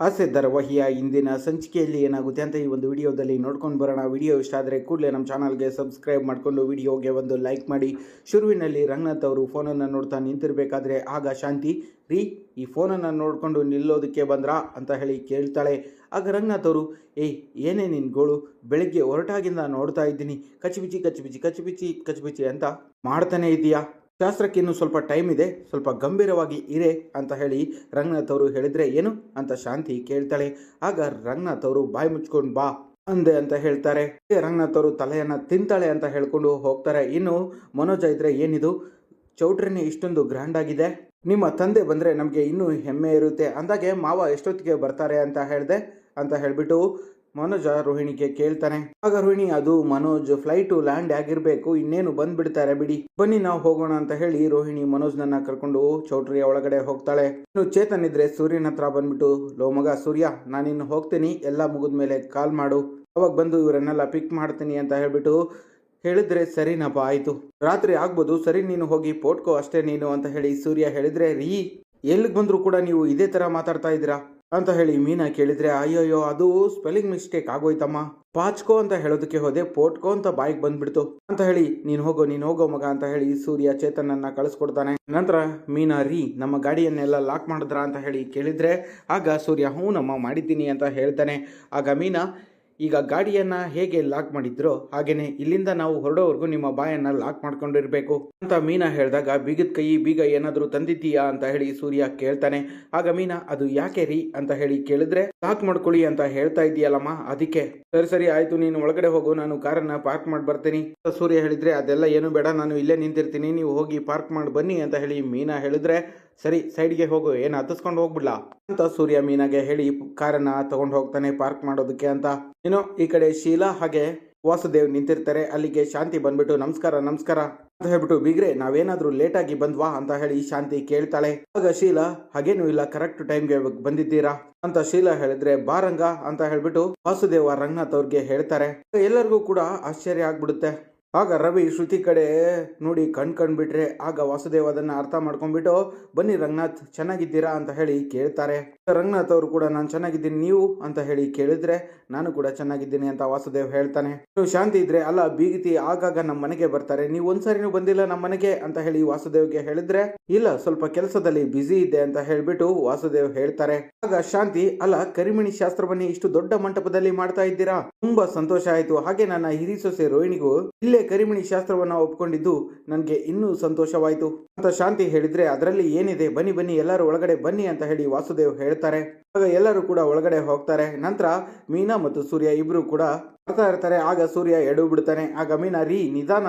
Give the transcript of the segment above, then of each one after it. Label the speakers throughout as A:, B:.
A: ಆಸೆ ಧಾರಾವಾಹಿಯ ಇಂದಿನ ಸಂಚಿಕೆಯಲ್ಲಿ ಏನಾಗುತ್ತೆ ಅಂತ ಈ ಒಂದು ವಿಡಿಯೋದಲ್ಲಿ ನೋಡ್ಕೊಂಡು ಬರೋಣ. ವಿಡಿಯೋ ಇಷ್ಟ ಆದರೆ ಕೂಡಲೇ ನಮ್ಮ ಚಾನಲ್ಗೆ ಸಬ್ಸ್ಕ್ರೈಬ್ ಮಾಡಿಕೊಂಡು ವಿಡಿಯೋಗೆ ಒಂದು ಲೈಕ್ ಮಾಡಿ. ಶುರುವಿನಲ್ಲಿ ರಂಗನಾಥ್ ಅವರು ಫೋನನ್ನು ನೋಡ್ತಾ ನಿಂತಿರಬೇಕಾದ್ರೆ ಆಗ ಶಾಂತಿ, ರೀ, ಈ ಫೋನನ್ನು ನೋಡಿಕೊಂಡು ನಿಲ್ಲೋದಕ್ಕೆ ಬಂದ್ರಾ ಅಂತ ಹೇಳಿ ಕೇಳ್ತಾಳೆ. ಆಗ ರಂಗನಾಥ್ ಅವರು ಏಯ್ ಏನೇ ನಿನ್ನ ಗೋಳು, ಬೆಳಗ್ಗೆ ಹೊರಟಾಗಿಂದ ನೋಡ್ತಾ ಇದ್ದೀನಿ. ಕಚ್ಬಿಚಿ ಕಚ್ಬಿಚಿ ಕಚ್ಬಿಚಿ ಕಚ್ಬಿಚಿ ಅಂತ ಮಾಡ್ತಾನೆ ಇದೆಯಾ? ಶಾಸ್ತ್ರಕ್ಕೆ ಇನ್ನೂ ಸ್ವಲ್ಪ ಟೈಮ್ ಇದೆ. ಸ್ವಲ್ಪ ಗಂಭೀರವಾಗಿ ಇರೆ ಅಂತ ಹೇಳಿ ರಂಗನಾಥ್ ಅವರು ಹೇಳಿದ್ರೆ ಏನು? ಅಂತ ಶಾಂತಿ ಕೇಳ್ತಾಳೆ. ಆಗ ರಂಗನಾಥ್ ಅವರು ಬಾಯಿ ಮುಚ್ಕೊಂಡು ಬಾ ಅಂದೆ ಅಂತ ಹೇಳ್ತಾರೆ. ರಂಗನಾಥ್ ಅವರು ತಲೆಯನ್ನ ತಿಂತಾಳೆ ಅಂತ ಹೇಳ್ಕೊಂಡು ಹೋಗ್ತಾರೆ. ಇನ್ನು ಮನೋಜ ಇದ್ರೆ ಏನಿದು? ಚೌಟ್ರಿನಿ ಇಷ್ಟೊಂದು ಗ್ರ್ಯಾಂಡ್ ಆಗಿದೆ. ನಿಮ್ಮ ತಂದೆ ಬಂದರೆ ನಮಗೆ ಇನ್ನೂ ಹೆಮ್ಮೆ ಇರುತ್ತೆ. ಅಂದಾಗೆ ಮಾವ ಎಷ್ಟೊತ್ತಿಗೆ ಬರ್ತಾರೆ ಅಂತ ಹೇಳಿದೆ ಅಂತ ಹೇಳಿಬಿಟ್ಟು ಮನೋಜ ರೋಹಿಣಿಗೆ ಕೇಳ್ತಾನೆ. ಆಗ ರೋಹಿಣಿ, ಅದು ಮನೋಜ್ ಫ್ಲೈಟು ಲ್ಯಾಂಡ್ ಆಗಿರ್ಬೇಕು. ಇನ್ನೇನು ಬಂದ್ಬಿಡ್ತಾರೆ ಬಿಡಿ. ಬನ್ನಿ ನಾವು ಹೋಗೋಣ ಅಂತ ಹೇಳಿ ರೋಹಿಣಿ ಮನೋಜ್ನನ್ನ ಕರ್ಕೊಂಡು ಚೌಟ್ರಿಯ ಒಳಗಡೆ ಹೋಗ್ತಾಳೆ. ಇನ್ನು ಚೇತನ್ ಇದ್ರೆ ಸೂರ್ಯನ ಹತ್ರ ಬಂದ್ಬಿಟ್ಟು, ಲೋ ಮಗ ಸೂರ್ಯ, ನಾನಿನ್ನು ಹೋಗ್ತೀನಿ. ಎಲ್ಲ ಮುಗಿದ್ಮೇಲೆ ಕಾಲ್ ಮಾಡು. ಅವಾಗ ಬಂದು ಇವರನ್ನೆಲ್ಲ ಪಿಕ್ ಮಾಡ್ತೀನಿ ಅಂತ ಹೇಳ್ಬಿಟ್ಟು ಹೇಳಿದ್ರೆ ಸರಿನಪ್ಪ, ಆಯ್ತು. ರಾತ್ರಿ ಆಗ್ಬೋದು, ಸರಿ, ನೀನು ಹೋಗಿ ಪೋಟ್ಕೋ ಅಷ್ಟೇ ನೀನು ಅಂತ ಹೇಳಿ ಸೂರ್ಯ ಹೇಳಿದ್ರೆ, ರೀ, ಎಲ್ಲಿಗೆ ಬಂದರೂ ಕೂಡ ನೀವು ಇದೇ ತರ ಮಾತಾಡ್ತಾ ಇದ್ದೀರಾ? ಅಂತ ಹೇಳಿ ಮೀನಾ ಕೇಳಿದ್ರೆ, ಅಯ್ಯೋಯ್ಯೋ, ಅದು ಸ್ಪೆಲ್ಲಿಂಗ್ ಮಿಸ್ಟೇಕ್ ಆಗೋಯ್ತಮ್ಮ. ಪಾಚ್ಕೋ ಅಂತ ಹೇಳೋದಕ್ಕೆ ಹೋದೆ, ಪೋಟ್ಕೋ ಅಂತ ಬಾಯಿಗೆ ಬಂದ್ಬಿಡ್ತು. ಅಂತ ಹೇಳಿ, ನೀನು ಹೋಗೋ ನೀನು ಹೋಗೋ ಮಗ, ಅಂತ ಹೇಳಿ ಸೂರ್ಯ ಚೇತನನ್ನ ಕಳಿಸ್ಕೊಡ್ತಾನೆ. ನಂತರ ಮೀನಾ, ರೀ, ನಮ್ಮ ಗಾಡಿಯನ್ನೆಲ್ಲ ಲಾಕ್ ಮಾಡಿದ್ರ? ಅಂತ ಹೇಳಿ ಕೇಳಿದ್ರೆ, ಆಗ ಸೂರ್ಯ, ಹ್ಞೂ ನಮ್ಮ ಮಾಡಿದ್ದೀನಿ ಅಂತ ಹೇಳ್ತಾನೆ. ಆಗ ಮೀನಾ ಈಗ ಗಾಡಿಯನ್ನ ಹೇಗೆ ಲಾಕ್ ಮಾಡಿದ್ರೋ ಹಾಗೇನೆ ಇಲ್ಲಿಂದ ನಾವು ಹೊರಡೋವರೆಗೂ ನಿಮ್ಮ ಬಾಯನ್ನ ಲಾಕ್ ಮಾಡ್ಕೊಂಡಿರಬೇಕು. ಅಂತ ಮೀನಾ ಹೇಳಿದಾಗ ಬೀಗದ ಕೈ, ಬೀಗ ಏನಾದರೂ ತಂದಿದ್ದೀಯಾ ಅಂತ ಹೇಳಿ ಸೂರ್ಯ ಕೇಳ್ತಾನೆ. ಆಗ ಮೀನಾ, ಅದು ಯಾಕೆ ರೀ ಅಂತ ಹೇಳಿ ಕೇಳಿದ್ರೆ, ಲಾಕ್ ಮಾಡ್ಕೊಳ್ಳಿ ಅಂತ ಹೇಳ್ತಾ ಇದೀಯಲ್ಲಮ್ಮ ಅದಕ್ಕೆ. ಸರಿ ಸರಿ, ಆಯ್ತು, ನೀನು ಒಳಗಡೆ ಹೋಗು, ನಾನು ಕಾರನ್ನ ಪಾರ್ಕ್ ಮಾಡಿ ಬರ್ತೀನಿ. ಸೂರ್ಯ ಹೇಳಿದ್ರೆ, ಅದೆಲ್ಲ ಏನು ಬೇಡ, ನಾನು ಇಲ್ಲೇ ನಿಂತಿರ್ತೀನಿ, ನೀವು ಹೋಗಿ ಪಾರ್ಕ್ ಮಾಡಿ ಬನ್ನಿ ಅಂತ ಹೇಳಿ ಮೀನಾ ಹೇಳಿದ್ರೆ, ಸರಿ, ಸೈಡ್ಗೆ ಹೋಗು, ಏನು ಹತ್ತಿಸ್ಕೊಂಡು ಹೋಗ್ಬಿಡ್ಲಾ? ಅಂತ ಸೂರ್ಯ ಮೀನಾಗೆ ಹೇಳಿ ಕಾರನ್ನ ತಗೊಂಡು ಹೋಗ್ತಾನೆ ಪಾರ್ಕ್ ಮಾಡೋದಕ್ಕೆ ಅಂತ. ಇನ್ನು ಈ ಕಡೆ ಶೀಲಾ ಹಾಗೆ ವಾಸುದೇವ್ ನಿಂತಿರ್ತಾರೆ. ಅಲ್ಲಿಗೆ ಶಾಂತಿ ಬಂದ್ಬಿಟ್ಟು, ನಮಸ್ಕಾರ ನಮಸ್ಕಾರ ಅಂತ ಹೇಳ್ಬಿಟ್ಟು ಬಿಗ್ರೆ, ನಾವೇನಾದ್ರೂ ಲೇಟ್ ಆಗಿ ಬಂದ್ವಾ ಅಂತ ಹೇಳಿ ಶಾಂತಿ ಕೇಳ್ತಾಳೆ. ಆಗ ಶೀಲಾ, ಹಾಗೇನು ಇಲ್ಲ ಕರೆಕ್ಟ್ ಟೈಮ್ಗೆ ಬಂದಿದ್ದೀರಾ? ಅಂತ ಶೀಲಾ ಹೇಳಿದ್ರೆ, ಬಾರಂಗ ಅಂತ ಹೇಳ್ಬಿಟ್ಟು ವಾಸುದೇವ ರಂಗನಾಥ್ ಅವ್ರಿಗೆ ಹೇಳ್ತಾರೆ. ಎಲ್ಲರಿಗೂ ಕೂಡ ಆಶ್ಚರ್ಯ ಆಗ್ಬಿಡುತ್ತೆ. ಆಗ ರವಿ ಶ್ರುತಿ ಕಡೆ ನೋಡಿ ಕಣ್ ಬಿಟ್ರೆ ಆಗ ವಾಸುದೇವ್ ಅದನ್ನ ಅರ್ಥ ಮಾಡ್ಕೊಂಡ್ಬಿಟ್ಟು, ಬನ್ನಿ ರಂಗನಾಥ್, ಚೆನ್ನಾಗಿದ್ದೀರಾ? ಅಂತ ಹೇಳಿ ಕೇಳ್ತಾರೆ. ರಂಗನಾಥ್ ಅವರು ಕೂಡ, ನಾನು ಚೆನ್ನಾಗಿದ್ದೀನಿ, ನೀವು? ಅಂತ ಹೇಳಿ ಕೇಳಿದ್ರೆ, ನಾನು ಕೂಡ ಚೆನ್ನಾಗಿದ್ದೀನಿ ಅಂತ ವಾಸುದೇವ್ ಹೇಳ್ತಾನೆ. ನೀವು ಶಾಂತಿ ಇದ್ರೆ, ಅಲ್ಲ ಬೀಗಿತಿ ಆಗಾಗ ನಮ್ಮ ಮನೆಗೆ ಬರ್ತಾರೆ. ನೀವು ಒಂದ್ಸರಿನೂ ಬಂದಿಲ್ಲ ನಮ್ಮ ಮನೆಗೆ? ಅಂತ ಹೇಳಿ ವಾಸುದೇವ್ಗೆ ಹೇಳಿದ್ರೆ, ಇಲ್ಲ, ಸ್ವಲ್ಪ ಕೆಲಸದಲ್ಲಿ ಬ್ಯುಸಿ ಇದೆ ಅಂತ ಹೇಳ್ಬಿಟ್ಟು ವಾಸುದೇವ್ ಹೇಳ್ತಾರೆ. ಆಗ ಶಾಂತಿ, ಅಲ್ಲ, ಕರಿಮಿಣಿ ಶಾಸ್ತ್ರವನ್ನೇ ಇಷ್ಟು ದೊಡ್ಡ ಮಂಟಪದಲ್ಲಿ ಮಾಡ್ತಾ ಇದ್ದೀರಾ? ತುಂಬಾ ಸಂತೋಷ ಆಯ್ತು. ಹಾಗೆ ನನ್ನ ಹಿರಿ ಸೊಸೆ ರೋಹಿಣಿಗೂ, ಇಲ್ಲೇ ಕರಿಮಣಿ ಶಾಸ್ತ್ರವನ್ನ ಒಪ್ಕೊಂಡಿದ್ದು ನನಗೆ ಇನ್ನೂ ಸಂತೋಷವಾಯಿತು. ಅಂತ ಶಾಂತಿ ಹೇಳಿದ್ರೆ ಅದರಲ್ಲಿ ಏನಿದೆ ಬನ್ನಿ ಬನ್ನಿ ಎಲ್ಲರೂ ಒಳಗಡೆ ಬನ್ನಿ ಅಂತ ಹೇಳಿ ವಾಸುದೇವ್ ಹೇಳ್ತಾರೆ. ಆಗ ಎಲ್ಲರೂ ಕೂಡ ಒಳಗಡೆ ಹೋಗ್ತಾರೆ. ನಂತರ ಮೀನಾ ಮತ್ತು ಸೂರ್ಯ ಇಬ್ಬರು ಕೂಡ ಬರ್ತಾ ಇರ್ತಾರೆ. ಆಗ ಸೂರ್ಯ ಎಡು ಬಿಡ್ತಾನೆ ಆಗ ಮೀನಾ, ರೀ, ನಿಧಾನ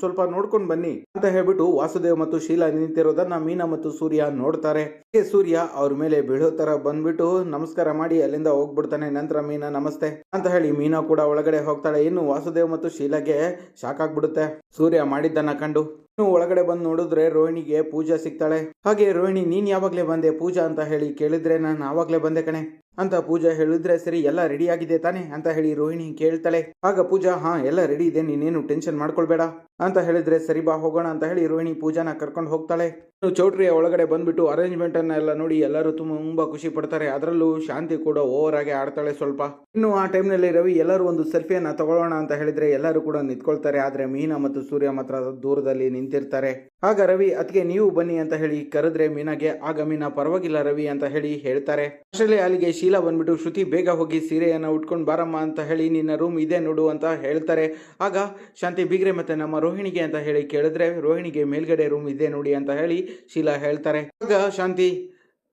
A: ಸ್ವಲ್ಪ ನೋಡ್ಕೊಂಡು ಬನ್ನಿ ಅಂತ ಹೇಳ್ಬಿಟ್ಟು ವಾಸುದೇವ್ ಮತ್ತು ಶೀಲಾ ನಿಂತಿರೋದನ್ನ ಮೀನಾ ಮತ್ತು ಸೂರ್ಯ ನೋಡ್ತಾರೆ. ಸೂರ್ಯ ಅವ್ರ ಮೇಲೆ ಬೀಳೋ ತರ ಬಂದ್ಬಿಟ್ಟು ನಮಸ್ಕಾರ ಮಾಡಿ ಅಲ್ಲಿಂದ ಹೋಗ್ಬಿಡ್ತಾನೆ. ನಂತರ ಮೀನಾ, ನಮಸ್ತೆ ಅಂತ ಹೇಳಿ ಮೀನಾ ಕೂಡ ಒಳಗಡೆ ಹೋಗ್ತಾಳೆ. ಇನ್ನು ವಾಸುದೇವ್ ಮತ್ತು ಶೀಲಾಗೆ ಶಾಕ್ ಆಗ್ಬಿಡುತ್ತೆ. ಸೂರ್ಯ ಮಾಡಿದ್ದನ್ನ ಕಂಡು ಒಳಗಡೆ ಬಂದು ನೋಡಿದ್ರೆ ರೋಹಿಣಿಗೆ ಪೂಜಾ ಸಿಗ್ತಾಳೆ. ಹಾಗೆ ರೋಹಿಣಿ, ನೀನ್ ಯಾವಾಗ್ಲೇ ಬಂದೆ ಪೂಜಾ ಅಂತ ಹೇಳಿ ಕೇಳಿದ್ರೆ ನಾನು ಆವಾಗ್ಲೇ ಬಂದೆ ಕಣೆ. ಅಂತ ಪೂಜಾ ಹೇಳಿದ್ರೆ, ಸರಿ, ಎಲ್ಲ ರೆಡಿ ಆಗಿದೆ ತಾನೆ? ಅಂತ ಹೇಳಿ ರೋಹಿಣಿ ಕೇಳ್ತಾಳೆ. ಆಗ ಪೂಜಾ, ಹಾ, ಎಲ್ಲ ರೆಡಿ ಇದೆ, ನೀನೇನು ಟೆನ್ಷನ್ ಮಾಡ್ಕೊಳ್ಬೇಡ. ಅಂತ ಹೇಳಿದ್ರೆ, ಸರಿ ಬಾ, ಹೋಗೋಣ, ಅಂತ ಹೇಳಿ ರೋಹಿಣಿ ಪೂಜಾನ ಕರ್ಕೊಂಡು ಹೋಗ್ತಾಳೆ. ಚೌಟ್ರಿಯ ಒಳಗಡೆ ಬಂದ್ಬಿಟ್ಟು ಅರೇಂಜ್ಮೆಂಟ್ ಅನ್ನ ಎಲ್ಲ ನೋಡಿ ಎಲ್ಲರೂ ತುಂಬಾ ಖುಷಿ ಪಡ್ತಾರೆ. ಅದರಲ್ಲೂ ಶಾಂತಿ ಕೂಡ ಓವರ್ ಆಗಿ ಆಡ್ತಾಳೆ ಸ್ವಲ್ಪ. ಇನ್ನು ಆ ಟೈಮ್ನಲ್ಲಿ ರವಿ, ಎಲ್ಲರೂ ಒಂದು ಸೆಲ್ಫಿಯನ್ನ ತಗೊಳ್ಳೋಣ, ಅಂತ ಹೇಳಿದ್ರೆ ಎಲ್ಲರೂ ಕೂಡ ನಿಂತ್ಕೊಳ್ತಾರೆ. ಆದ್ರೆ ಮೀನಾ ಮತ್ತು ಸೂರ್ಯ ಮಾತ್ರ ದೂರದಲ್ಲಿ ನಿಂತಿರ್ತಾರೆ. ಆಗ ರವಿ ಅದಕ್ಕೆ ನೀವು ಬನ್ನಿ, ಅಂತ ಹೇಳಿ ಕರೆದ್ರೆ ಮೀನಾಗೆ, ಆಗ ಮೀನಾ ಪರವಾಗಿಲ್ಲ ರವಿ, ಅಂತ ಹೇಳಿ ಹೇಳ್ತಾರೆ. ಅಷ್ಟರಲ್ಲಿ ಅಲ್ಲಿಗೆ ಶೀಲಾ ಬಂದ್ಬಿಟ್ಟು, ಶ್ರುತಿ, ಬೇಗ ಹೋಗಿ ಸೀರೆಯನ್ನು ಉಟ್ಕೊಂಡು ಬಾರಮ್ಮ ಅಂತ ಹೇಳಿ ನಿನ್ನ ರೂಮ್ ಇದೆ ನೋಡು ಅಂತ ಹೇಳ್ತಾರೆ. ಆಗ ಶಾಂತಿ, ಬೀಗ್ರೆ ಮತ್ತೆ ನಮ್ಮ ರೋಹಿಣಿಗೆ ಅಂತ ಹೇಳಿ ಕೇಳಿದ್ರೆ, ರೋಹಿಣಿಗೆ ಮೇಲ್ಗಡೆ ರೂಮ್ ಇದೆ ನೋಡಿ ಅಂತ ಹೇಳಿ ಶೀಲಾ ಹೇಳ್ತಾರೆ. ಆಗ ಶಾಂತಿ,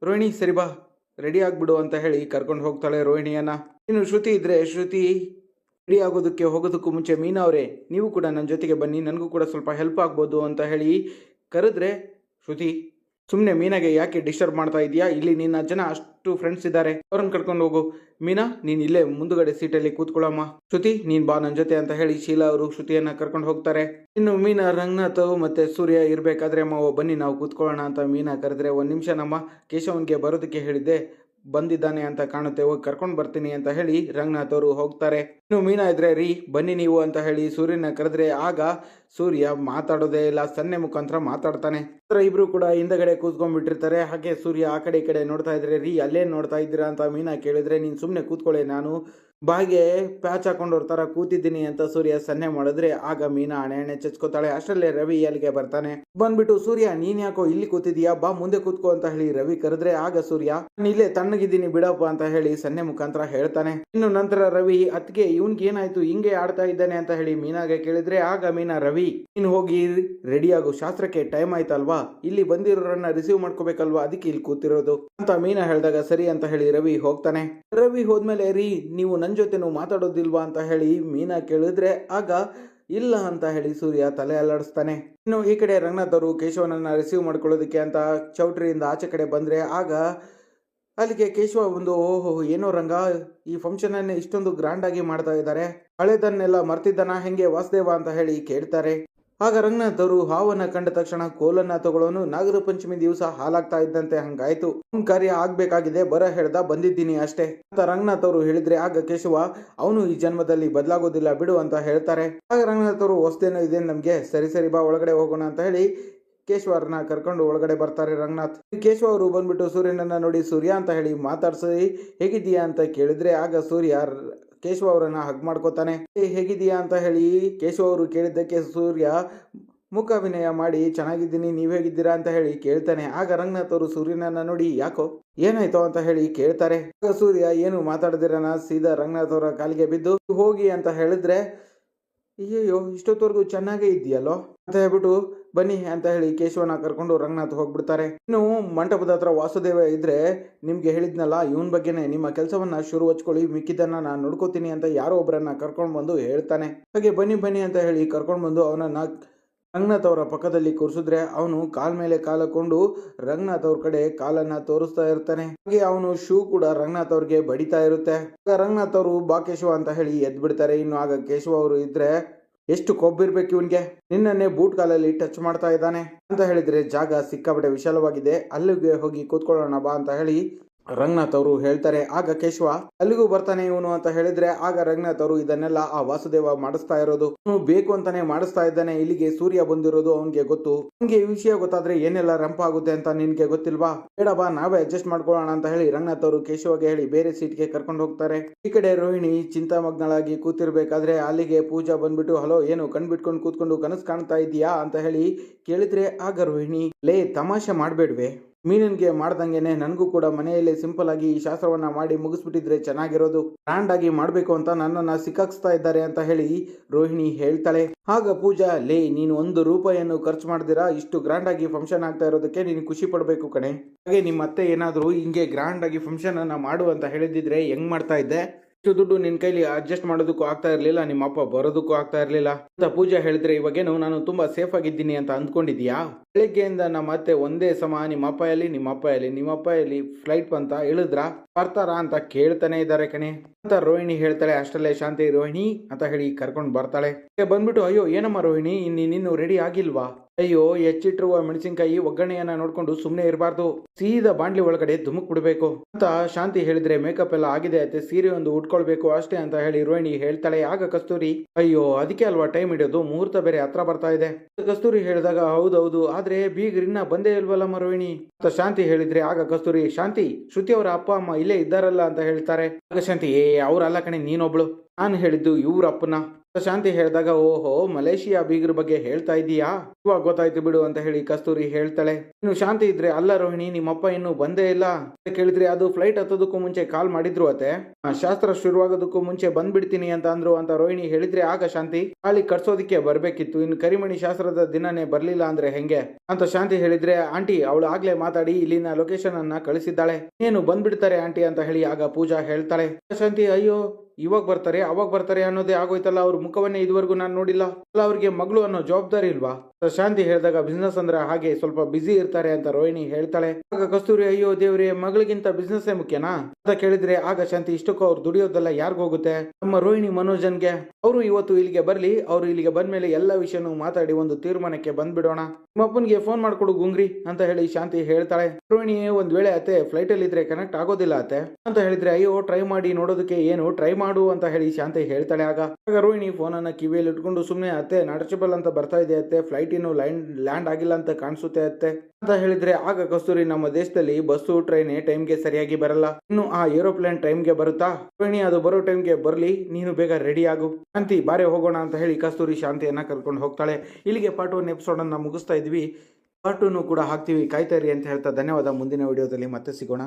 A: ರೋಹಿಣಿ, ಸರಿ ಬಾ ರೆಡಿ ಆಗ್ಬಿಡು ಅಂತ ಹೇಳಿ ಕರ್ಕೊಂಡು ಹೋಗ್ತಾಳೆ ರೋಹಿಣಿಯನ್ನ. ಇನ್ನು ಶ್ರುತಿ ಇದ್ರೆ, ಶ್ರುತಿ ರೆಡಿ ಆಗೋದಕ್ಕೆ ಹೋಗೋದಕ್ಕೂ ಮುಂಚೆ ಮೀನಾ ಅವರೇ, ನೀವು ಕೂಡ ನನ್ನ ಜೊತೆಗೆ ಬನ್ನಿ, ನನಗೂ ಕೂಡ ಸ್ವಲ್ಪ ಹೆಲ್ಪ್ ಆಗ್ಬೋದು ಅಂತ ಹೇಳಿ ಕರೆದ್ರೆ, ಶ್ರುತಿ ಸುಮ್ಮನೆ ಮೀನಾಗೆ ಯಾಕೆ ಡಿಸ್ಟರ್ಬ್ ಮಾಡ್ತಾ ಇದೀಯಾ? ಇಲ್ಲಿ ನಿನ್ನ ಜನ ಅಷ್ಟು ಫ್ರೆಂಡ್ಸ್ ಇದ್ದಾರೆ. ಅವ್ರನ್ನ ಕರ್ಕೊಂಡು ಹೋಗು. ಮೀನಾ, ನೀನ್ ಇಲ್ಲೇ ಮುಂದುಗಡೆ ಸೀಟಲ್ಲಿ ಕೂತ್ಕೊಳ್ಳಮ್ಮ. ಶ್ರುತಿ, ನೀನ್ ಬಾ ನನ್ನ ಜೊತೆ ಅಂತ ಹೇಳಿ ಶೀಲಾ ಅವರು ಶ್ರುತಿಯನ್ನ ಕರ್ಕೊಂಡು ಹೋಗ್ತಾರೆ. ಇನ್ನು ಮೀನಾ, ರಂಗನಾಥ್ ಮತ್ತೆ ಸೂರ್ಯ ಇರ್ಬೇಕಾದ್ರೆ ಅಮ್ಮ, ಬನ್ನಿ ನಾವು ಕೂತ್ಕೊಳ್ಳೋಣ ಅಂತ ಮೀನಾ ಕರೆದ್ರೆ ಒಂದ್ ನಿಮಿಷ ನಮ್ಮ ಕೇಶವನ್ಗೆ ಬರೋದಕ್ಕೆ ಹೇಳಿದ್ದೆ. ಬಂದಿದ್ದಾನೆ ಅಂತ ಕಾಣುತ್ತೆ, ಹೋಗಿ ಕರ್ಕೊಂಡು ಬರ್ತೀನಿ ಅಂತ ಹೇಳಿ ರಂಗನಾಥ್ ಅವರು ಹೋಗ್ತಾರೆ. ಇನ್ನು ಮೀನಾ ಇದ್ರೆ, ರೀ, ಬನ್ನಿ ನೀವು ಅಂತ ಹೇಳಿ ಸೂರ್ಯನ ಕರೆದ್ರೆ ಆಗ ಸೂರ್ಯ ಮಾತಾಡೋದೇ ಇಲ್ಲ, ಸನ್ನೆ ಮುಖಾಂತರ ಮಾತಾಡ್ತಾನೆ. ಅದರ ಇಬ್ರು ಕೂಡ ಹಿಂದಗಡೆ ಕೂತ್ಕೊಂಡ್ಬಿಟ್ಟಿರ್ತಾರೆ. ಹಾಗೆ ಸೂರ್ಯ ಆ ಕಡೆ ಈ ಕಡೆ ನೋಡ್ತಾ ಇದ್ರೆ, ರೀ ಅಲ್ಲೇ ನೋಡ್ತಾ ಇದ್ದೀರಾ ಅಂತ ಮೀನಾ ಕೇಳಿದ್ರೆ, ನೀನು ಸುಮ್ಮನೆ ಕೂತ್ಕೊಳ್ಳಿ, ನಾನು ಬಾಯಿಗೆ ಪ್ಯಾಚ್ ಹಾಕೊಂಡು ತರ ಕೂತಿದ್ದೀನಿ ಅಂತ ಸೂರ್ಯ ಸನ್ನೆ ಮಾಡಿದ್ರೆ ಆಗ ಮೀನಾ ಹಣೆ ಹಣೆ ಚಚ್ಕೋತಾಳೆ. ಅಷ್ಟರಲ್ಲೇ ರವಿ ಅಲ್ಲಿಗೆ ಬರ್ತಾನೆ. ಬಂದ್ಬಿಟ್ಟು, ಸೂರ್ಯ, ನೀನ್ ಯಾಕೋ ಇಲ್ಲಿ ಕೂತಿದ್ಯಾ? ಬಾ ಮುಂದೆ ಕೂತ್ಕೋ ಅಂತ ಹೇಳಿ ರವಿ ಕರೆದ್ರೆ, ಆಗ ಸೂರ್ಯ ಇಲ್ಲೇ ತಣ್ಣಗಿದ್ದೀನಿ ಬಿಡಪ್ಪ ಅಂತ ಹೇಳಿ ಸನ್ನೆ ಮುಖಾಂತರ ಹೇಳ್ತಾನೆ. ಇನ್ನು ನಂತರ ರವಿ ಅತ್ಗೆ ಇವನ್ಗೆ ಏನಾಯ್ತು? ಹಿಂಗೆ ಆಡ್ತಾ ಇದ್ದಾನೆ ಅಂತ ಹೇಳಿ ಮೀನಾಗೆ ಕೇಳಿದ್ರೆ, ಆಗ ಮೀನಾ, ರವಿ, ನೀನ್ ಹೋಗಿ ರೆಡಿ ಆಗು. ಶಾಸ್ತ್ರಕ್ಕೆ ಟೈಮ್ ಆಯ್ತಲ್ವಾ? ಇಲ್ಲಿ ಬಂದಿರೋರನ್ನ ರಿಸೀವ್ ಮಾಡ್ಕೋಬೇಕಲ್ವಾ? ಅದಕ್ಕೆ ಇಲ್ಲಿ ಕೂತಿರೋದು. ಅಂತ ಮೀನಾ ಹೇಳಿದಾಗ, ಸರಿ ಅಂತ ಹೇಳಿ ರವಿ ಹೋಗ್ತಾನೆ. ರವಿ ಹೋದ್ಮೇಲೆ, ರೀ, ನೀವು ನನ್ ಜೊತೆನೂ ಮಾತಾಡೋದಿಲ್ವಾ ಅಂತ ಹೇಳಿ ಮೀನಾ ಕೇಳಿದ್ರೆ, ಆಗ ಇಲ್ಲ ಅಂತ ಹೇಳಿ ಸೂರ್ಯ ತಲೆ ಅಲ್ಲಾಡಿಸ್ತಾನೆ. ಇನ್ನು ಈ ಕಡೆ ರಂಗನಾಥ್ ಅವರು ಕೇಶವನನ್ನ ರಿಸೀವ್ ಮಾಡ್ಕೊಳ್ಳೋದಕ್ಕೆ ಅಂತ ಚೌಟ್ರಿಯಿಂದ ಆಚೆ ಕಡೆ ಬಂದರೆ, ಆಗ ಅಲ್ಲಿಗೆ ಕೇಶವ ಒಂದು ಓಹೋ, ಏನೋ ರಂಗ, ಈ ಫಂಕ್ಷನ್ ಅನ್ನ ಇಷ್ಟೊಂದು ಗ್ರ್ಯಾಂಡ್ ಆಗಿ ಮಾಡ್ತಾ ಇದ್ದಾರೆ. ಹಳೆದನ್ನೆಲ್ಲ ಮರ್ತಿದ್ದಾನ, ಹೆಂಗೆ ವಾಸುದೇವ ಅಂತ ಹೇಳಿ ಕೇಳ್ತಾರೆ. ಆಗ ರಂಗನಾಥ್ ಅವರು ಹಾವನ್ನ ಕಂಡ ತಕ್ಷಣ ಕೋಲನ್ನ ತಗೊಳ್ಳೋನು ನಾಗರ ಪಂಚಮಿ ದಿವಸ ಹಾಲಾಗ್ತಾ ಇದ್ದಂತೆ ಹಂಗಾಯ್ತು. ಅವ್ನ ಕಾರ್ಯ ಆಗ್ಬೇಕಾಗಿದೆ, ಬರ ಹೇಳ್ದ ಬಂದಿದ್ದೀನಿ ಅಷ್ಟೇ. ಅಂತ ರಂಗನಾಥ್ ಅವರು ಹೇಳಿದ್ರೆ ಆಗ ಕೇಶವ, ಅವನು ಈ ಜನ್ಮದಲ್ಲಿ ಬದಲಾಗೋದಿಲ್ಲ ಬಿಡು ಅಂತ ಹೇಳ್ತಾರೆ. ಆಗ ರಂಗನಾಥ್ ಅವರು ಹೊಸದೇನೋ ಇದೆ ನಮ್ಗೆ? ಸರಿ ಸರಿ, ಬಾ, ಒಳಗಡೆ ಹೋಗೋಣ ಅಂತ ಹೇಳಿ ಕೇಶವರನ್ನ ಕರ್ಕೊಂಡು ಒಳಗಡೆ ಬರ್ತಾರೆ ರಂಗನಾಥ್. ಕೇಶವ ಅವರು ಬಂದ್ಬಿಟ್ಟು ಸೂರ್ಯನನ್ನ ನೋಡಿ, ಸೂರ್ಯ ಅಂತ ಹೇಳಿ ಮಾತಾಡ್ಸಿ ಹೇಗಿದ್ದೀಯಾ? ಅಂತ ಕೇಳಿದ್ರೆ, ಆಗ ಸೂರ್ಯ ಕೇಶವ ಅವರನ್ನ ಹಗ್ ಮಾಡ್ಕೋತಾನೆ. "ಏ, ಹೇಗಿದ್ದೀಯಾ? ಅಂತ ಹೇಳಿ ಕೇಶವ ಅವರು ಕೇಳಿದ್ದಕ್ಕೆ ಸೂರ್ಯ ಮುಖ ವಿನಯ ಮಾಡಿ ಚೆನ್ನಾಗಿದ್ದೀನಿ ನೀವ್ ಹೇಗಿದ್ದೀರಾ? ಅಂತ ಹೇಳಿ ಕೇಳ್ತಾನೆ. ಆಗ ರಂಗನಾಥ್ ಅವರು ಸೂರ್ಯನನ್ನ ನೋಡಿ ಯಾಕೋ? ಏನಾಯ್ತು? ಅಂತ ಹೇಳಿ ಕೇಳ್ತಾರೆ. ಸೂರ್ಯ ಏನು ಮಾತಾಡದಿರನ ಸೀದಾ ರಂಗನಾಥ್ ಅವರ ಕಾಲಿಗೆ ಬಿದ್ದು ಹೋಗಿ ಅಂತ ಹೇಳಿದ್ರೆ ಅಯ್ಯಯ್ಯೋ, ಇಷ್ಟೊತ್ತವರೆಗೂ ಚೆನ್ನಾಗೇ ಇದೆಯಲ್ಲೋ ಅಂತ ಹೇಳ್ಬಿಟ್ಟು ಬನ್ನಿ ಅಂತ ಹೇಳಿ ಕೇಶವನ ಕರ್ಕೊಂಡು ರಂಗನಾಥ್ ಹೋಗ್ಬಿಡ್ತಾರೆ. ಇನ್ನು ಮಂಟಪದ ಹತ್ರ ವಾಸುದೇವ ಇದ್ರೆ ನಿಮ್ಗೆ ಹೇಳಿದ್ನಲ್ಲ, ಇವನ್ ಬಗ್ಗೆನೆ ನಿಮ್ಮ ಕೆಲಸವನ್ನ ಶುರು ಹಚ್ಕೊಳ್ಳಿ, ಮಿಕ್ಕಿದ್ದನ್ನ ನಾನು ನೋಡ್ಕೋತೀನಿ ಅಂತ ಯಾರೋ ಒಬ್ಬರನ್ನ ಕರ್ಕೊಂಡು ಬಂದು ಹೇಳ್ತಾನೆ. ಹಾಗೆ ಬನ್ನಿ ಬನ್ನಿ ಅಂತ ಹೇಳಿ ಕರ್ಕೊಂಡು ಬಂದು ಅವನನ್ನ ರಂಗನಾಥ್ ಅವರ ಪಕ್ಕದಲ್ಲಿ ಕೂರಿಸಿದ್ರೆ ಅವನು ಕಾಲ್ ಮೇಲೆ ಕಾಲಕೊಂಡು ರಂಗನಾಥ್ ಅವ್ರ ಕಡೆ ಕಾಲನ್ನ ತೋರಿಸ್ತಾ ಇರ್ತಾನೆ. ಹಾಗೆ ಅವನು ಶೂ ಕೂಡ ರಂಗನಾಥ್ ಅವ್ರಿಗೆ ಬಡಿತಾ ಇರುತ್ತೆ. ಆಗ ರಂಗನಾಥ್ ಅವರು ಬಾ ಕೇಶವ ಅಂತ ಹೇಳಿ ಎದ್ ಬಿಡ್ತಾರೆ ಇನ್ನು ಆಗ ಕೇಶವ ಅವರು ಇದ್ರೆ ಎಷ್ಟು ಕೊಬ್ಬಿರ್ಬೇಕು ಇವನ್ಗೆ? ನಿನ್ನನ್ನೇ ಬೂಟ್ ಕಾಲಲ್ಲಿ ಟಚ್ ಮಾಡ್ತಾ ಇದ್ದಾನೆ ಅಂತ ಹೇಳಿದ್ರೆ ಜಾಗ ಸಿಕ್ಕಾಪಟ್ಟೆ ವಿಶಾಲವಾಗಿದೆ. ಅಲ್ಲಿಗೆ ಹೋಗಿ ಕೂತ್ಕೊಳ್ಳೋಣ ಬಾ ಅಂತ ಹೇಳಿ ರಂಗನಾಥ್ ಅವರು ಹೇಳ್ತಾರೆ, ಆಗ ಕೇಶವ, ಅಲ್ಲಿಗೂ ಬರ್ತಾನೆ ಇವನು ಅಂತ ಹೇಳಿದ್ರೆ ಆಗ ರಂಗನಾಥ್ ಅವರು ಇದನ್ನೆಲ್ಲ ಆ ವಾಸುದೇವ ಮಾಡಿಸ್ತಾ ಇರೋದು. ಬೇಕು ಅಂತಾನೆ ಮಾಡಿಸ್ತಾ ಇದ್ದಾನೆ, ಇಲ್ಲಿಗೆ ಸೂರ್ಯ ಬಂದಿರೋದು ಅವನ್ಗೆ ಗೊತ್ತು. ಅವನ್ಗೆ ಈ ವಿಷಯ ಗೊತ್ತಾದ್ರೆ ಏನೆಲ್ಲ ರಂಪ ಆಗುತ್ತೆ ಅಂತ ನಿನ್ಗೆ ಗೊತ್ತಿಲ್ವಾ? ಬೇಡ ಬಾ, ನಾವೇ ಅಡ್ಜಸ್ಟ್ ಮಾಡ್ಕೊಳ್ಳೋಣ ಅಂತ ಹೇಳಿ ರಂಗನಾಥ್ ಅವರು ಕೇಶವಗೆ ಹೇಳಿ ಬೇರೆ ಸೀಟ್ಗೆ ಕರ್ಕೊಂಡು ಹೋಗ್ತಾರೆ. ಈ ಕಡೆ ರೋಹಿಣಿ ಚಿಂತಾಮಗ್ನಳಾಗಿ ಕೂತಿರ್ಬೇಕಾದ್ರೆ ಅಲ್ಲಿಗೆ ಪೂಜಾ ಬಂದ್ಬಿಟ್ಟು, ಹಲೋ, ಏನು ಕಣ್ಬಿಟ್ಕೊಂಡು ಕೂತ್ಕೊಂಡು ಕನಸು ಕಾಣ್ತಾ ಇದೀಯಾ? ಅಂತ ಹೇಳಿ ಕೇಳಿದ್ರೆ, ಆಗ ರೋಹಿಣಿ, ಲೇ, ತಮಾಷೆ ಮಾಡ್ಬೇಡ್ವೆ. ಮೀನನ್ಗೆ ಮಾಡ್ದಂಗೆನೆ ನನಗೂ ಕೂಡ ಮನೆಯಲ್ಲೇ ಸಿಂಪಲ್ ಆಗಿ ಈ ಶಾಸ್ತ್ರವನ್ನ ಮಾಡಿ ಮುಗಿಸ್ಬಿಟ್ಟಿದ್ರೆ ಚೆನ್ನಾಗಿರೋದು. ಗ್ರ್ಯಾಂಡ್ ಆಗಿ ಮಾಡ್ಬೇಕು ಅಂತ ನನ್ನನ್ನ ಸಿಕ್ಕಾಕ್ಸ್ತಾ ಇದ್ದಾರೆ ಅಂತ ಹೇಳಿ ರೋಹಿಣಿ ಹೇಳ್ತಾಳೆ. ಆಗ ಪೂಜಾ, ಲೇ, ನೀನು ಒಂದು ರೂಪಾಯಿಯನ್ನು ಖರ್ಚು ಮಾಡ್ದಿರಾ? ಇಷ್ಟು ಗ್ರ್ಯಾಂಡ್ ಆಗಿ ಫಂಕ್ಷನ್ ಆಗ್ತಾ ಇರೋದಕ್ಕೆ ನೀನು ಖುಷಿ ಪಡಬೇಕು ಕಣೆ. ಹಾಗೆ ನಿಮ್ಮ ಅತ್ತೆ ಏನಾದರೂ ಹಿಂಗೆ ಗ್ರ್ಯಾಂಡ್ ಆಗಿ ಫಂಕ್ಷನ್ ಅನ್ನ ಮಾಡು ಅಂತ ಹೇಳಿದಿದ್ರೆ ಹೆಂಗ್ ಮಾಡ್ತಾ ಇದ್ದೆ? ಇಷ್ಟು ದುಡ್ಡು ನಿನ್ ಕೈಲಿ ಅಡ್ಜಸ್ಟ್ ಮಾಡೋದಕ್ಕೂ ಆಗ್ತಾ ಇರ್ಲಿಲ್ಲ, ನಿಮ್ಮ ಅಪ್ಪ ಬರೋದಕ್ಕೂ ಆಗ್ತಾ ಇರ್ಲಿಲ್ಲ. ಅಂತ ಪೂಜಾ ಹೇಳಿದ್ರೆ ಇವಾಗೇನು ನಾನು ತುಂಬಾ ಸೇಫ್ ಆಗಿದ್ದೀನಿ ಅಂತ ಅಂದ್ಕೊಂಡಿದ್ಯಾ ಬೆಳಿಗ್ಗೆಯಿಂದ ನಮ್ಮ ಅತ್ತೆ ಒಂದೇ ಸಮ, ನಿಮ್ಮ ಅಪ್ಪ ಎಲ್ಲಿ, ನಿಮ್ಮ ಅಪ್ಪ ಎಲ್ಲಿ, ನಿಮ್ಮ ಅಪ್ಪ ಎಲ್ಲಿ ಫ್ಲೈಟ್ ಬಂತ ಇಳಿದ್ರ ಬರ್ತಾರಾ ಅಂತ ಕೇಳ್ತಾನೆ ಇದ್ದಾರೆ ಕಣೆ. ಅಂತ ರೋಹಿಣಿ ಹೇಳ್ತಾಳೆ ಅಷ್ಟಲ್ಲೇ ಶಾಂತಿ ರೋಹಿಣಿ, ಅಂತ ಹೇಳಿ ಕರ್ಕೊಂಡು ಬರ್ತಾಳೆ. ಬಂದ್ಬಿಟ್ಟು, ಅಯ್ಯೋ, ಏನಮ್ಮ ರೋಹಿಣಿ ನೀನು ರೆಡಿ ಆಗಿಲ್ವಾ? ಅಯ್ಯೋ ಹೆಚ್ಚಿಟ್ಟಿರುವ ಮೆಣಸಿನಕಾಯಿ ಒಗ್ಗರಣೆಯನ್ನ ನೋಡ್ಕೊಂಡು ಸುಮ್ಮನೆ ಇರಬಾರ್ದು. ಸೀದಾ ಬಾಂಡ್ಲಿ ಒಳಗಡೆ ಧುಮುಕ್ ಬಿಡಬೇಕು. ಅಂತ ಶಾಂತಿ ಹೇಳಿದ್ರೆ ಮೇಕಪ್ ಎಲ್ಲ ಆಗಿದೆ ಅತ್ತೆ, ಸೀರೆ ಒಂದು ಉಟ್ಕೊಳ್ಬೇಕು ಅಷ್ಟೇ ಅಂತ ಹೇಳಿ ರೋಹಿಣಿ ಹೇಳ್ತಾಳೆ. ಆಗ ಕಸ್ತೂರಿ, ಅಯ್ಯೋ, ಅದಕ್ಕೆ ಅಲ್ವಾ ಟೈಮ್ ಹಿಡಿಯೋದು? ಮುಹೂರ್ತ ಬೇರೆ ಹತ್ರ ಬರ್ತಾ ಇದೆ. ಕಸ್ತೂರಿ ಹೇಳಿದಾಗ, ಹೌದೌದು, ಆದ್ರೆ ಬೀಗರಿನ್ನ ಬಂದೇ ಇಲ್ವಲ್ಲಮ್ಮ ರೋಹಿಣಿ ಅಂತ ಶಾಂತಿ ಹೇಳಿದ್ರೆ, ಆಗ ಕಸ್ತೂರಿ, ಶಾಂತಿ, ಶ್ರುತಿ ಅವರ ಅಪ್ಪ, ಅಮ್ಮ ಇಲ್ಲೇ ಇದ್ದಾರಲ್ಲ ಅಂತ ಹೇಳ್ತಾರೆ. ಆಗ ಶಾಂತಿ, ಏ, ಅವ್ರಲ್ಲ ಕಣೆ, ನೀನೊಬ್ಳು. ನಾನು ಹೇಳಿದ್ದು, ಇವ್ರ ಅಪ್ಪನ. ಶಾಂತಿ ಹೇಳಿದಾಗ, ಓಹೋ, ಮಲೇಷಿಯಾ ಬೀಗರ ಬಗ್ಗೆ ಹೇಳ್ತಾ ಇದೀಯಾ ಇವಾಗ ಗೊತ್ತಾಯ್ತು ಬಿಡು ಅಂತ ಹೇಳಿ ಕಸ್ತೂರಿ ಹೇಳ್ತಾಳೆ. ಇನ್ನು ಶಾಂತಿ ಇದ್ರೆ ಅಲ್ಲ ರೋಹಿಣಿ, ನಿಮ್ಮಪ್ಪ ಇನ್ನೂ ಬಂದೇ ಇಲ್ಲ. ಅಂತ ಕೇಳಿದ್ರೆ, ಅದು ಫ್ಲೈಟ್ ಹತ್ತೋದಕ್ಕೂ ಮುಂಚೆ ಕಾಲ್ ಮಾಡಿದ್ರು ಅತ್ತೆ. ಶಾಸ್ತ್ರ ಶುರುವಾಗೋದಕ್ಕೂ ಮುಂಚೆ ಬಂದ್ಬಿಡ್ತೀನಿ ಅಂತ ಅಂದ್ರು ಅಂತ ರೋಹಿಣಿ ಹೇಳಿದ್ರೆ ಆಗ ಶಾಂತಿ ಖಾಲಿ ಕಟ್ಸೋದಿಕ್ಕೆ ಬರ್ಬೇಕಿತ್ತು. ಇನ್ನು ಕರಿಮಣಿ ಶಾಸ್ತ್ರದ ದಿನನೇ ಬರ್ಲಿಲ್ಲ ಅಂದ್ರೆ ಹೆಂಗೆ? ಅಂತ ಶಾಂತಿ ಹೇಳಿದ್ರೆ, ಆಂಟಿ, ಅವಳು ಆಗ್ಲೇ ಮಾತಾಡಿ ಇಲ್ಲಿನ ಲೊಕೇಶನ್ ಅನ್ನ ಕಳಿಸಿದ್ದಾಳೆ. ಏನು ಬಂದ್ಬಿಡ್ತಾರೆ ಆಂಟಿ ಅಂತ ಹೇಳಿ ಆಗ ಪೂಜಾ ಹೇಳ್ತಾಳೆ. ಶಾಂತಿ, ಅಯ್ಯೋ ಇವಾಗ ಬರ್ತಾರೆ, ಅವಾಗ ಬರ್ತಾರೆ ಅನ್ನೋದೇ ಆಗೋಯ್ತಲ್ಲ, ಅವ್ರ ಮುಖವನ್ನೇ ಇದುವರೆಗೂ ನಾನು ನೋಡಿಲ್ಲ. ಅಲ್ಲ, ಅವ್ರಿಗೆ ಮಗಳು ಅನ್ನೋ ಜವಾಬ್ದಾರಿ ಇಲ್ವಾ? ಶಾಂತಿ ಹೇಳಿದಾಗ ಬಿಸ್ನೆಸ್ ಅಂದ್ರೆ ಹಾಗೆ ಸ್ವಲ್ಪ ಬಿಸಿ ಇರ್ತಾರೆ ಅಂತ ರೋಹಿಣಿ ಹೇಳ್ತಾಳೆ. ಆಗ ಕಸ್ತೂರಿ, ಅಯ್ಯೋ ದೇವ್ರಿ, ಮಗಳಿಗಿಂತ ಬಿಸ್ನೆಸ್ ಮುಖ್ಯನಾ? ಅಂತ ಕೇಳಿದ್ರೆ, ಆಗ ಶಾಂತಿ, ಇಷ್ಟಕ್ಕೂ ಅವ್ರು ದುಡಿಯೋದೆಲ್ಲ ಯಾರಿಗೋಗುತ್ತೆ ನಮ್ಮ ರೋಹಿಣಿ ಮನೋಜನ್ಗೆ, ಅವರು ಇವತ್ತು ಇಲ್ಲಿಗೆ ಬರ್ಲಿ, ಅವ್ರು ಇಲ್ಲಿಗೆ ಬಂದ್ಮೇಲೆ ಎಲ್ಲ ವಿಷಯನೂ ಮಾತಾಡಿ ಒಂದು ತೀರ್ಮಾನಕ್ಕೆ ಬಂದ್ಬಿಡೋಣ. ನಿಮ್ಮ ಅಪ್ಪನಿಗೆ ಫೋನ್ ಮಾಡ್ಕೊಡು ಗುಂಗ್ರಿ, ಅಂತ ಹೇಳಿ ಶಾಂತಿ ಹೇಳ್ತಾಳೆ. ರೋಹಿಣಿ, ಒಂದ್ ವೇಳೆ ಅತ್ತೆ ಫ್ಲೈಟ್ ಅಲ್ಲಿ ಇದ್ರೆ ಕನೆಕ್ಟ್ ಆಗೋದಿಲ್ಲ ಅತ್ತೆ, ಅಂತ ಹೇಳಿದ್ರೆ, ಅಯ್ಯೋ ಟ್ರೈ ಮಾಡಿ ನೋಡೋದಕ್ಕೆ ಏನು ಟ್ರೈ ಮಾಡು, ಅಂತ ಹೇಳಿ ಶಾಂತಿ ಹೇಳ್ತಾಳೆ. ಆಗ ಆಗ ರೋಹಿಣಿ ಫೋನ್ ಅನ್ನ ಕಿವಿಯಲ್ಲಿ ಇಟ್ಕೊಂಡು ಸುಮ್ಮನೆ ಅತ್ತೆ ನಾಡಚಬಲ್ ಅಂತ ಬರ್ತಾ ಇದೆ ಅತ್ತೆ ಫ್ಲೈಟ್ ಇನ್ನು ಲೈನ್ ಲ್ಯಾಂಡ್ ಆಗಿಲ್ಲ ಅಂತ ಕಾಣಿಸುತ್ತೆ ಅತ್ತೆ. ಅಂತ ಹೇಳಿದ್ರೆ ಆಗ ಕಸ್ತೂರಿ ನಮ್ಮ ದೇಶದಲ್ಲಿ ಬಸ್ಸು ಟ್ರೈನ್ ಟೈಮ್ಗೆ ಸರಿಯಾಗಿ ಬರಲ್ಲ. ಇನ್ನು ಆ ಏರೋಪ್ಲೇನ್ ಟೈಮ್ಗೆ ಬರುತ್ತಾ? ರೋಹಿಣಿ ಅದು ಬರೋ ಟೈಮ್ಗೆ ಬರ್ಲಿ, ನೀನು ಬೇಗ ರೆಡಿ ಆಗು. ಶಾಂತಿ, ಬಾರೆ ಹೋಗೋಣ ಅಂತ ಹೇಳಿ ಕಸ್ತೂರಿ ಶಾಂತಿಯನ್ನ ಕರ್ಕೊಂಡು ಹೋಗ್ತಾಳೆ. ಇಲ್ಲಿಗೆ ಪಾರ್ಟ್ ಒನ್ ಎಪಿಸೋಡ್ ಅನ್ನ ಮುಗಿಸ್ತಾ ಇದ್ವಿ. ಪಾರ್ಟ್ ಟೂನು ಕೂಡ ಹಾಕ್ತೀವಿ. ಕಾಯ್ತಾ ಇರಿ ಅಂತ ಹೇಳ್ತಾ ಧನ್ಯವಾದ. ಮುಂದಿನ ವಿಡಿಯೋದಲ್ಲಿ ಮತ್ತೆ ಸಿಗೋಣ.